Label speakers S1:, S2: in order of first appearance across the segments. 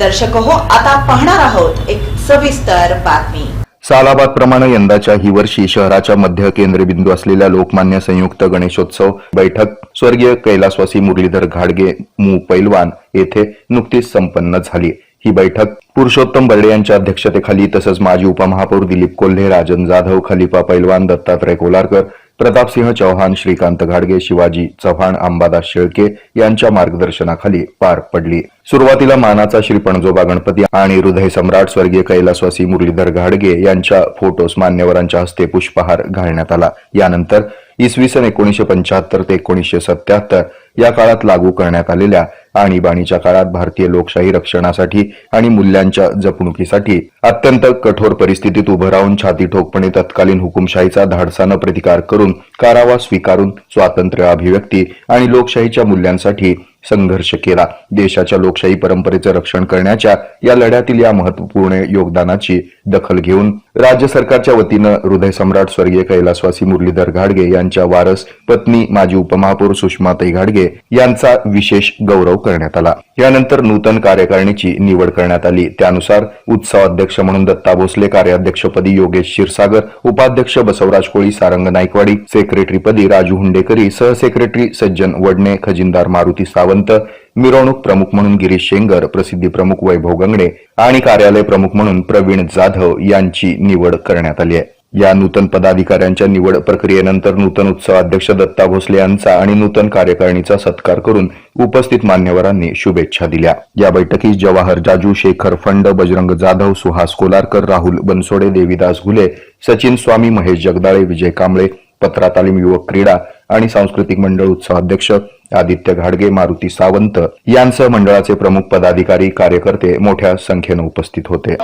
S1: दर्शक हो आता पाहणार आहोत एक सविस्तर बातमी.
S2: सालाबाद प्रमाणे यंदाच्या ही वर्षी शहराच्या मध्य केंद्रबिंदू असलेल्या लोकमान्य संयुक्त गणेशोत्सव बैठक स्वर्गीय कैलासवासी मुरलीधर घाडगे मू पैलवान येथे नुकतीच संपन्न झाली. ही बैठक पुरुषोत्तम बर्डे यांच्या अध्यक्षतेखाली तसंच माजी उपमहापौर दिलीप कोल्हे राजन जाधव खलिफा पैलवान दत्तात्रय कोलारकर प्रतापसिंह चौहान श्रीकांत घाडगे शिवाजी चव्हाण अंबादास शेळके यांच्या मार्गदर्शनाखाली पार पडली. सुरुवातीला मानाचा श्री पणजोबा गणपती आणि हृदय सम्राट स्वर्गीय कैलासवासी मुरलीधर घाडगे यांच्या फोटोस मान्यवरांच्या हस्ते पुष्पहार घालण्यात आला. यानंतर इसवी सन एकोणीशे पंच्याहत्तर ते एकोणीसशे सत्याहत्तर या काळात लागू करण्यात आलेल्या आणीबाणीच्या काळात भारतीय लोकशाही रक्षणासाठी आणि मूल्यांच्या जपणुकीसाठी अत्यंत कठोर परिस्थितीत उभं राहून छाती ठोकपणे तत्कालीन हुकुमशाहीचा धाडसानं प्रतिकार करून कारावा स्वीकारून स्वातंत्र्य अभिव्यक्ती आणि लोकशाहीच्या मूल्यांसाठी संघर्ष केला. देशाच्या लोकशाही परंपरेचं रक्षण करण्याच्या या लढ्यातील या महत्त्वपूर्ण योगदानाची दखल घेऊन राज्य सरकारच्या वतीनं हृदय सम्राट स्वर्गीय कैलासवासी मुरलीधर घाडगे यांच्या वारस पत्नी माजी उपमहापौर सुषमाताई घाडगे यांचा विशेष गौरव करण्यात आला. यानंतर नूतन कार्यकारिणीची निवड करण्यात आली. त्यानुसार उत्सव अध्यक्ष म्हणून दत्ता भोसले कार्याध्यक्षपदी योगेश क्षीरसागर उपाध्यक्ष बसवराज कोळी सारंग नायकवाडी सेक्रेटरीपदी राजू हुंडेकरी सहसेक्रेटरी सज्जन वडणे खजिनदार मारुती सावंत सावंत मिरवणूक प्रमुख म्हणून गिरीश शेंगर प्रसिद्धी प्रमुख वैभव गंगणे आणि कार्यालय प्रमुख म्हणून प्रवीण जाधव यांची निवड करण्यात आली आहे. या नूतन पदाधिकाऱ्यांच्या निवड प्रक्रियेनंतर नूतन उत्सव अध्यक्ष दत्ता भोसले यांचा आणि नूतन कार्यकारिणीचा सत्कार करून उपस्थित मान्यवरांनी शुभेच्छा दिल्या. या बैठकीत जवाहर जाजू शेखर फंड बजरंग जाधव सुहास कोलारकर राहुल बनसोडे देविदास घुले सचिन स्वामी महेश जगदाळे विजय कांबळे पत्रा तालीम युवक क्रीडा आणि सांस्कृतिक मंडळ उत्सव अध्यक्ष आदित्य घाडगे मारुती सावंत यांसह मंडळाचे प्रमुख पदाधिकारी कार्यकर्ते मोठ्या संख्येनं उपस्थित होते.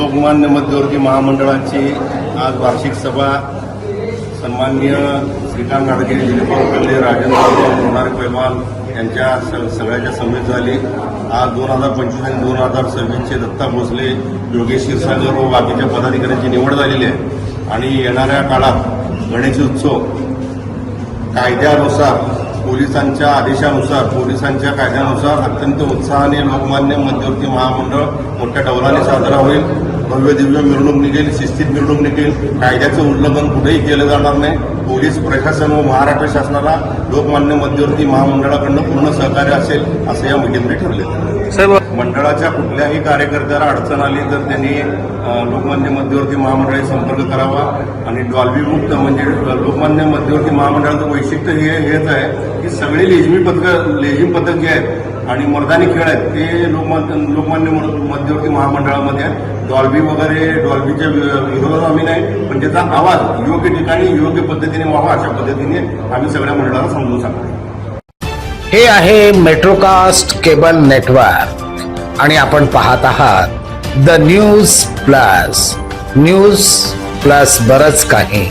S3: लोकमान्य मध्यवर्ती महामंडळाची आज वार्षिक सभा सन्माननीय श्रीकांत गाडगे दिलीपराव कल्ले राजेंद्र जाधव, लोणार पैलवान यांच्या स- सगळ्याच्या समेत झाली. आज दोन हजार पंचवीस आणि दोन हजार सव्वीसचे दत्ता भोसले योगेश क्षीरसागर व बाकीच्या पदाधिकाऱ्यांची निवड झालेली आहे. आणि येणाऱ्या काळात गणेश उत्सव कायद्यानुसार पोलिसांच्या आदेशानुसार पोलिसांच्या कायद्यानुसार अत्यंत उत्साहाने लोकमान्य मध्यवर्ती महामंडळ मोठ्या डौलाने साजरा होईल. भव्य दिव्य मिरवणूक निघेल शिस्तीत मिरवणूक निघेल. कायद्याचं उल्लंघन कुठेही केलं जाणार नाही. पोलीस प्रशासन व महाराष्ट्र शासनाला लोकमान्य मध्यवर्ती महामंडळाकडनं पूर्ण सहकार्य असेल असं या मिटिंगमध्ये ठरले मंडळाच्या कुठल्याही कार्यकर्त्याला अडचण आली तर त्यांनी लोकमान्य मध्यवर्ती महामंडळाशी संपर्क करावा. आणि डॉल्बी मुक्त म्हणजे लोकमान्य मध्यवर्ती महामंडळाचं वैशिष्ट्य हे हेच आहे की सगळे लेझिमी पथक लेझिम पथक जे आहेत आणि मर्दानी खेळ आहेत. ते लोकमान्य लोकमान्य मध्यवर्ती महामंडळामध्ये आहेत. डॉल्बी वगैरे डॉल्बीच्या विरोधात आम्ही नाही पण त्याचा आवाज योग्य ठिकाणी योग्य पद्धतीने व्हावा अशा पद्धतीने आम्ही सगळ्या मंडळाला समजून सांगतो
S4: हे आहे मेट्रोकास्ट केबल नेटवर्क. आणि आपण पाहत आहात the news plus. News plus बरच काही.